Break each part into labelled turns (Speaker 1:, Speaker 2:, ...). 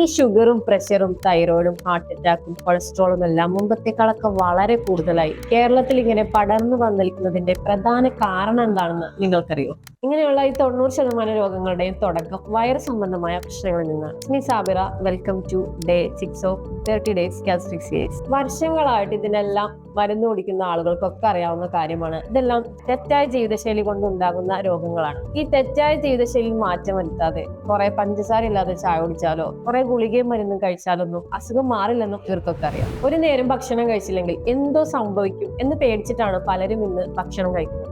Speaker 1: ഈ ഷുഗറും പ്രഷറും തൈറോയിഡും ഹാർട്ട് അറ്റാക്കും കൊളസ്ട്രോളും എല്ലാം മുമ്പത്തേക്കാളൊക്കെ വളരെ കൂടുതലായി. കേരളത്തിൽ ഇങ്ങനെ പടർന്നു വന്നിരിക്കുന്നതിന്റെ പ്രധാന കാരണം എന്താണെന്ന് നിങ്ങൾക്കറിയോ? ഇങ്ങനെയുള്ള ഈ തൊണ്ണൂറ് ശതമാനം രോഗങ്ങളുടെയും തുടക്കം വൈറസ് സംബന്ധമായ പ്രശ്നങ്ങളിൽ നിന്ന്. Sabira welcome to day six of thirty days gastric series വർഷങ്ങളായിട്ട് ഇതിനെല്ലാം മരുന്ന് കുടിക്കുന്ന ആളുകൾക്കൊക്കെ അറിയാവുന്ന കാര്യമാണ്. ഇതെല്ലാം തെറ്റായ ജീവിതശൈലി കൊണ്ടുണ്ടാകുന്ന രോഗങ്ങളാണ്. ഈ തെറ്റായ ജീവിതശൈലി മാറ്റം വരുത്താതെ കുറെ പഞ്ചസാര ഇല്ലാതെ ചായ കുടിച്ചാലോ കുറെ ഗുളികയും മരുന്നും കഴിച്ചാലൊന്നും അസുഖം മാറില്ലെന്നും ഇവർക്കൊക്കെ അറിയാം. ഒരു നേരം ഭക്ഷണം കഴിച്ചില്ലെങ്കിൽ എന്തോ സംഭവിക്കും എന്ന് പേടിച്ചിട്ടാണ് പലരും ഇന്ന് ഭക്ഷണം കഴിക്കുന്നത്.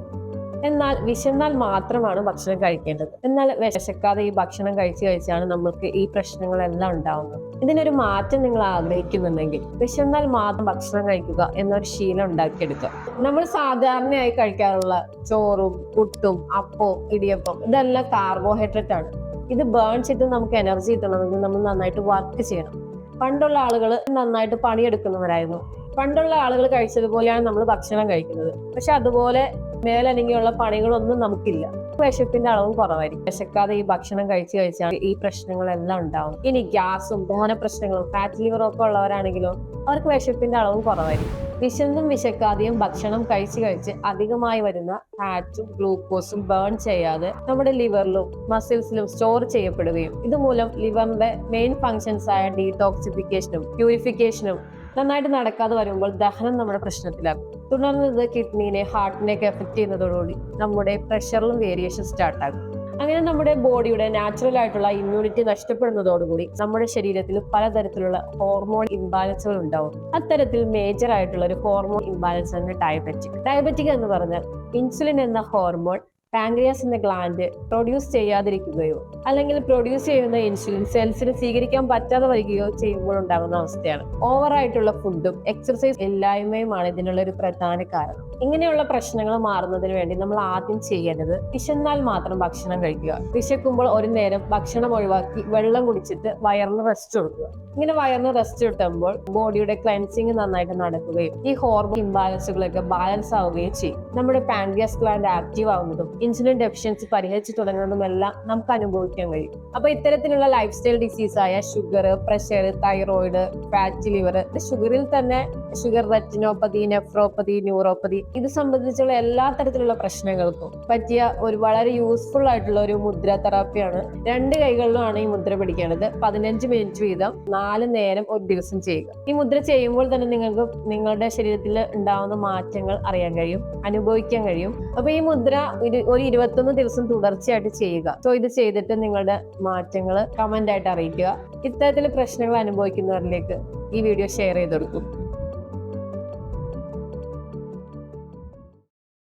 Speaker 1: എന്നാൽ വിശന്നാൽ മാത്രമാണ് ഭക്ഷണം കഴിക്കേണ്ടത്. എന്നാൽ വിശക്കാതെ ഈ ഭക്ഷണം കഴിച്ചു കഴിച്ചാണ് നമ്മൾക്ക് ഈ പ്രശ്നങ്ങളെല്ലാം ഉണ്ടാവുന്നത്. ഇതിനൊരു മാറ്റം നിങ്ങൾ ആഗ്രഹിക്കുന്നുണ്ടെങ്കിൽ വിശന്നാൽ മാത്രം ഭക്ഷണം കഴിക്കുക എന്നൊരു ശീലം ഉണ്ടാക്കിയെടുക്കുക. നമ്മൾ സാധാരണയായി കഴിക്കാറുള്ള ചോറും പുട്ടും അപ്പവും ഇടിയപ്പം ഇതെല്ലാം കാർബോഹൈഡ്രേറ്റ് ആണ്. ഇത് ബേൺ ചെയ്ത് നമുക്ക് എനർജി കിട്ടണമെങ്കിൽ നമ്മൾ നന്നായിട്ട് വർക്ക് ചെയ്യണം. പണ്ടുള്ള ആളുകൾ നന്നായിട്ട് പണിയെടുക്കുന്നവരായിരുന്നു. പണ്ടുള്ള ആളുകൾ കഴിച്ചതുപോലെയാണ് നമ്മൾ ഭക്ഷണം കഴിക്കുന്നത്. പക്ഷെ അതുപോലെ മേലനങ്ങിയുള്ള പണികളൊന്നും നമുക്കില്ല. വിശപ്പിന്റെ അളവും കുറവായിരിക്കും. വിശക്കാതെ ഈ ഭക്ഷണം കഴിച്ചു കഴിച്ചാൽ ഈ പ്രശ്നങ്ങളെല്ലാം ഉണ്ടാവും. ഇനി ഗ്യാസും ദഹന പ്രശ്നങ്ങളും ഫാറ്റ് ലിവറും ഒക്കെ ഉള്ളവരാണെങ്കിലും അവർക്ക് വിശപ്പിന്റെ അളവും കുറവായിരിക്കും. വിശന്നും വിശക്കാതെയും ഭക്ഷണം കഴിച്ചു കഴിച്ച് അധികമായി വരുന്ന ഫാറ്റും ഗ്ലൂക്കോസും ബേൺ ചെയ്യാതെ നമ്മുടെ ലിവറിലും മസിൽസിലും സ്റ്റോർ ചെയ്യപ്പെടുകയും ഇതുമൂലം ലിവറിന്റെ മെയിൻ ഫങ്ഷൻസ് ആയ ഡീടോക്സിഫിക്കേഷനും പ്യൂരിഫിക്കേഷനും നന്നായിട്ട് നടക്കാതെ വരുമ്പോൾ ദഹനം നമ്മുടെ പ്രശ്നത്തിലാകും തുടർന്ന് ഇത് കിഡ്നീനെ ഹാർട്ടിനെയൊക്കെ എഫക്ട് ചെയ്യുന്നതോടുകൂടി നമ്മുടെ പ്രഷറിലും വേരിയേഷൻ സ്റ്റാർട്ട് ആകും. അങ്ങനെ നമ്മുടെ ബോഡിയുടെ നാച്ചുറൽ ആയിട്ടുള്ള ഇമ്മ്യൂണിറ്റി നഷ്ടപ്പെടുന്നതോടുകൂടി നമ്മുടെ ശരീരത്തിൽ പലതരത്തിലുള്ള ഹോർമോൺ ഇംബാലൻസുകൾ ഉണ്ടാവും. അത്തരത്തിൽ മേജർ ആയിട്ടുള്ള ഒരു ഹോർമോൺ ഇംബാലൻസ് ആണ് ഡയബറ്റിക് ഡയബറ്റിക് എന്ന് പറഞ്ഞാൽ ഇൻസുലിൻ എന്ന ഹോർമോൺ പാൻക്രിയാസ് എന്ന ഗ്ലാൻഡ് പ്രൊഡ്യൂസ് ചെയ്യാതിരിക്കുകയോ അല്ലെങ്കിൽ പ്രൊഡ്യൂസ് ചെയ്യുന്ന ഇൻസുലിൻ സെൽസിന് സ്വീകരിക്കാൻ പറ്റാതെ വരികയോ ചെയ്യുമ്പോൾ ഉണ്ടാകുന്ന അവസ്ഥയാണ്. ഓവർ ആയിട്ടുള്ള ഫുഡും എക്സർസൈസ് ഇല്ലായ്മയുമാണ് ഇതിനുള്ള ഒരു പ്രധാന കാരണം. ഇങ്ങനെയുള്ള പ്രശ്നങ്ങൾ മാറുന്നതിന് വേണ്ടി നമ്മൾ ആദ്യം ചെയ്യേണ്ടത് വിശന്നാൽ മാത്രം ഭക്ഷണം കഴിക്കുക. വിശക്കുമ്പോൾ ഒരു നേരം ഭക്ഷണം ഒഴിവാക്കി വെള്ളം കുടിച്ചിട്ട് വയറിന് റെസ്റ്റ് കൊടുക്കുക. ഇങ്ങനെ വയറിന് റെസ്റ്റ് കിട്ടുമ്പോൾ ബോഡിയുടെ ക്ലെൻസിങ് നന്നായിട്ട് നടക്കുകയും ഈ ഹോർമോൺ ഇംബാലൻസുകളൊക്കെ ബാലൻസ് ആവുകയും ചെയ്യും. നമ്മുടെ പാൻക്രിയാസ് ഗ്ലാൻഡ് ആക്റ്റീവ് ആവുന്നതും ഇൻസുലിൻ ഡെഫിഷ്യൻസി പരിഹരിച്ചു തുടങ്ങുന്നതും എല്ലാം നമുക്ക് അനുഭവിക്കാൻ കഴിയും. അപ്പൊ ഇത്തരത്തിലുള്ള ലൈഫ് സ്റ്റൈൽ ഡിസീസ് ആയ sugar pressure thyroid fat liver ഷുഗറിൽ തന്നെ ഷുഗർ റെറ്റിനോപ്പതി നെഫ്രോപ്പതി ന്യൂറോപ്പതി ഇത് സംബന്ധിച്ചുള്ള എല്ലാ തരത്തിലുള്ള പ്രശ്നങ്ങൾക്കും പറ്റിയ ഒരു വളരെ യൂസ്ഫുൾ ആയിട്ടുള്ള ഒരു മുദ്ര തെറാപ്പിയാണ് രണ്ട് കൈകളിലുമാണ് ഈ മുദ്ര പിടിക്കേണ്ടത് പതിനഞ്ച് മിനിറ്റ് വീതം നാല് നേരം ഒരു ദിവസം ചെയ്യുക. ഈ മുദ്ര ചെയ്യുമ്പോൾ തന്നെ നിങ്ങൾക്ക് നിങ്ങളുടെ ശരീരത്തിൽ ഉണ്ടാവുന്ന മാറ്റങ്ങൾ അറിയാൻ കഴിയും അനുഭവിക്കാൻ കഴിയും. അപ്പൊ ഈ മുദ്ര ഒരു- ഒരു ഇരുപത്തൊന്ന് ദിവസം തുടർച്ചയായിട്ട് ചെയ്യുക. സോ ഇത് ചെയ്തിട്ട് നിങ്ങളുടെ മാറ്റങ്ങൾ കമന്റ് ആയിട്ട് അറിയിക്കുക. ഇത്തരത്തിൽ പ്രശ്നങ്ങൾ അനുഭവിക്കുന്നവരിലേക്ക് ഈ വീഡിയോ ഷെയർ ചെയ്ത് കൊടുക്കും.